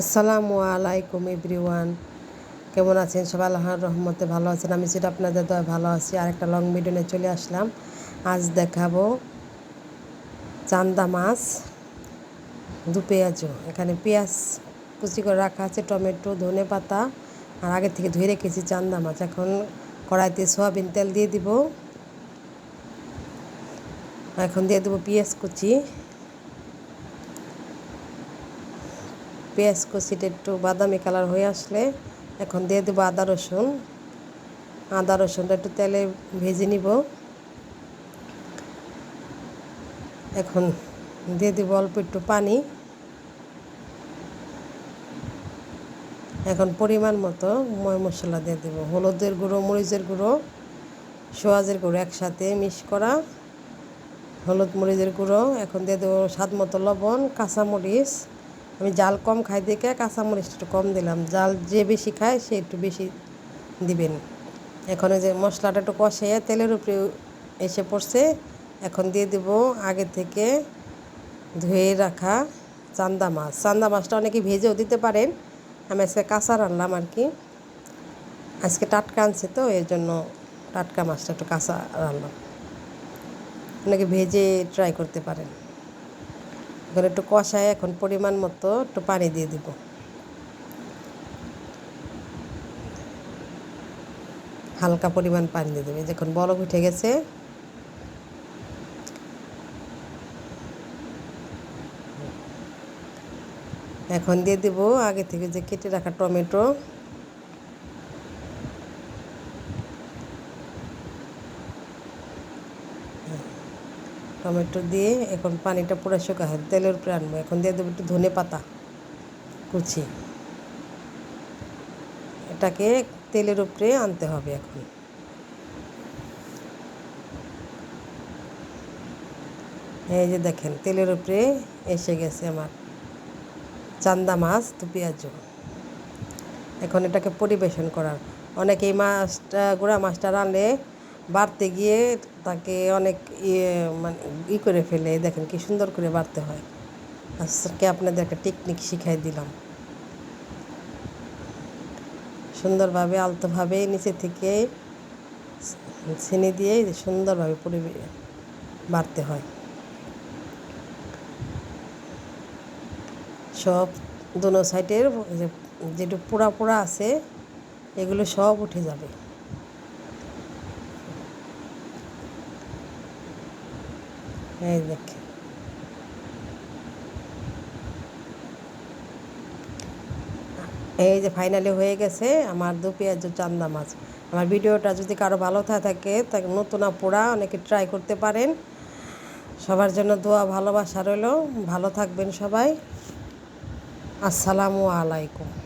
আসসালামু আলাইকুম, এভরিওয়ান। কেমন আছেন সবাই? আল্লাহর রহমতে ভালো আছেন। আমি সেটা আপনাদের দয় ভালো আছি আর একটা লং ভিডিও নিয়ে চলে আসলাম। আজ দেখাবো চান্দা মাছ, দু পেঁয়াজও। এখানে পেঁয়াজ কুচি করে রাখা আছে, টমেটো, ধনে পাতা, আর আগে থেকে ধুয়ে রেখেছি চান্দা মাছ। এখন কড়াইতে সোয়াবিন তেল দিয়ে দিব। এখন দিয়ে দেবো পেঁয়াজ কুচি। পেঁয়াজ কুচিটা একটু বাদামি কালার হয়ে আসলে এখন দিয়ে দেবো আদা রসুন। আদা রসুনটা একটু তেলে ভেজে নিব। এখন দিয়ে দেবো অল্প একটু পানি। এখন পরিমাণ মতো ময় মশলা দিয়ে দেবো। হলুদের গুঁড়ো, মরিচের গুঁড়ো, সোয়াজের গুঁড়ো একসাথে মিক্স করা। হলুদ, মরিচের গুঁড়ো, এখন দিয়ে দেবো স্বাদ মতো লবণ, কাঁচামরিচ। আমি জাল কম খাই দেখে কাঁচামরিচটা একটু কম দিলাম। জাল যে বেশি খায় সে একটু বেশি দিবেন। এখন যে মশলাটা একটু কষে তেলের উপরে এসে পড়ছে, এখন দিয়ে দেব আগে থেকে ধুয়ে রাখা চান্দা মাছ। চান্দা মাছটা অনেকে ভেজেও দিতে পারেন। আমি আজকে কাঁচা রান্নাম আর কি। আজকে টাটকা আনছে তো, এর জন্য টাটকা মাছটা একটু কাঁচা রান্নাম। অনেকে ভেজে ট্রাই করতে পারেন। এখন একটু কষায় এখন পরিমাণ মতো একটু পানি দিয়ে দিব। হালকা পরিমাণ পানি দিয়ে দেবে। যখন বরফ উঠে গেছে। এখন দিয়ে দিব আগে থেকে যে কেটে রাখা টমেটো। টমেটো দিয়ে এখন পানিটা পুরো শুকা হয় তেলের উপরে আনব। এখন দিয়ে দেবো একটু ধনে পাতা কুচি। এটাকে তেলের উপরে আনতে হবে এখন। এই যে দেখেন, তেলের উপরে এসে গেছে আমার চান্দা মাছ তো পেঁয়াজ এখন এটাকে পরিবেশন করার। অনেকে এই মাছটা, গোড়া মাছটা রানলে বাড়তে গিয়ে তাকে অনেক ইয়ে মানে ই করে ফেলে, দেখেন কি সুন্দর করে বাড়তে হয়। আজকে আপনাদের একটা টেকনিক শিখাই দিলাম। সুন্দরভাবে, আলতোভাবে নিচে থেকে ছিনে দিয়ে সুন্দরভাবে পরিবে বাড়তে হয়। সব দোনো সাইডের যেটু পোড়া পোড়া আছে, এগুলো সব উঠে যাবে। এই দেখে এই যে ফাইনালি হয়ে গেছে আমার দু পেঁয়াজ চান্দা মাছ। আমার ভিডিওটা যদি কারও ভালো থাকে, তাকে নতুন পোড়া অনেকে ট্রাই করতে পারেন। সবার জন্য দোয়া, ভালোবাসা রইল। ভালো থাকবেন সবাই। আসসালামু আলাইকুম।